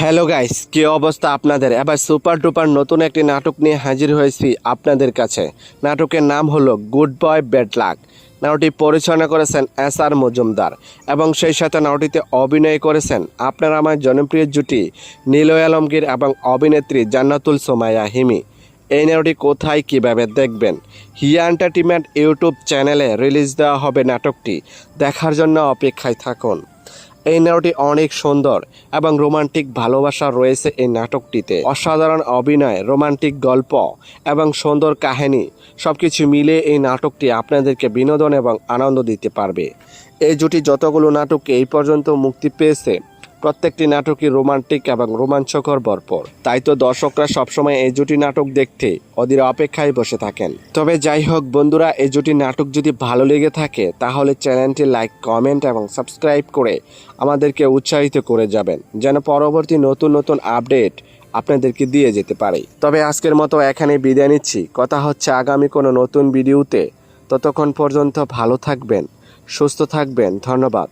Hello guys কি অবস্থা আপনাদের? এবার সুপার ডুপার নতুন একটি নাটক নিয়ে হাজির হয়েছি আপনাদের কাছে। নাটকের নাম হলো গুড বয় ব্যাড লাক নাটকটি পরিচালনা করেছেন এস আর মজুমদার এবং সেই সাথে নাটকটিতে অভিনয় করেছেন আপনার আমার জনপ্রিয় জুটি নীলয় আলমগীর এবং অভিনেত্রী জান্নাতুল সোমায়া হিমি। এই নাটকটি কোথায়, কীভাবে দেখবেন? হিয়া এন্টারটেনমেন্ট ইউটিউব চ্যানেলে রিলিজ দেওয়া হবে নাটকটি। দেখার জন্য অপেক্ষায় থাকুন। এই নাটকটি অনেক সুন্দর এবং রোমান্টিক ভালোবাসা রয়েছে এই নাটকটিতে। অসাধারণ অভিনয়, রোমান্টিক গল্প এবং সুন্দর কাহিনী সবকিছু মিলে এই নাটকটি আপনাদেরকে বিনোদন এবং আনন্দ দিতে পারবে। এই জুটি যতগুলো নাটক এই পর্যন্ত মুক্তি পেয়েছে প্রত্যেকটি নাটকই রোমান্টিক এবং রোমাঞ্চকর ভরপুর তাই তো দর্শকরা সবসময় এই জুটি নাটক দেখতে অধীর অপেক্ষায় বসে থাকেন। তবে যাই হোক বন্ধুরা, এই জুটি নাটক যদি ভালো লেগে থাকে, তাহলে চ্যানেলটি লাইক, কমেন্ট এবং সাবস্ক্রাইব করে আমাদেরকে উৎসাহিত করে যাবেন, যেন পরবর্তী নতুন নতুন আপডেট আপনাদেরকে দিয়ে যেতে পারে। তবে আজকের মতো এখানে বিদায় নিচ্ছি। কথা হচ্ছে আগামী কোনো নতুন ভিডিওতে। ততক্ষণ পর্যন্ত ভালো থাকবেন, সুস্থ থাকবেন। ধন্যবাদ।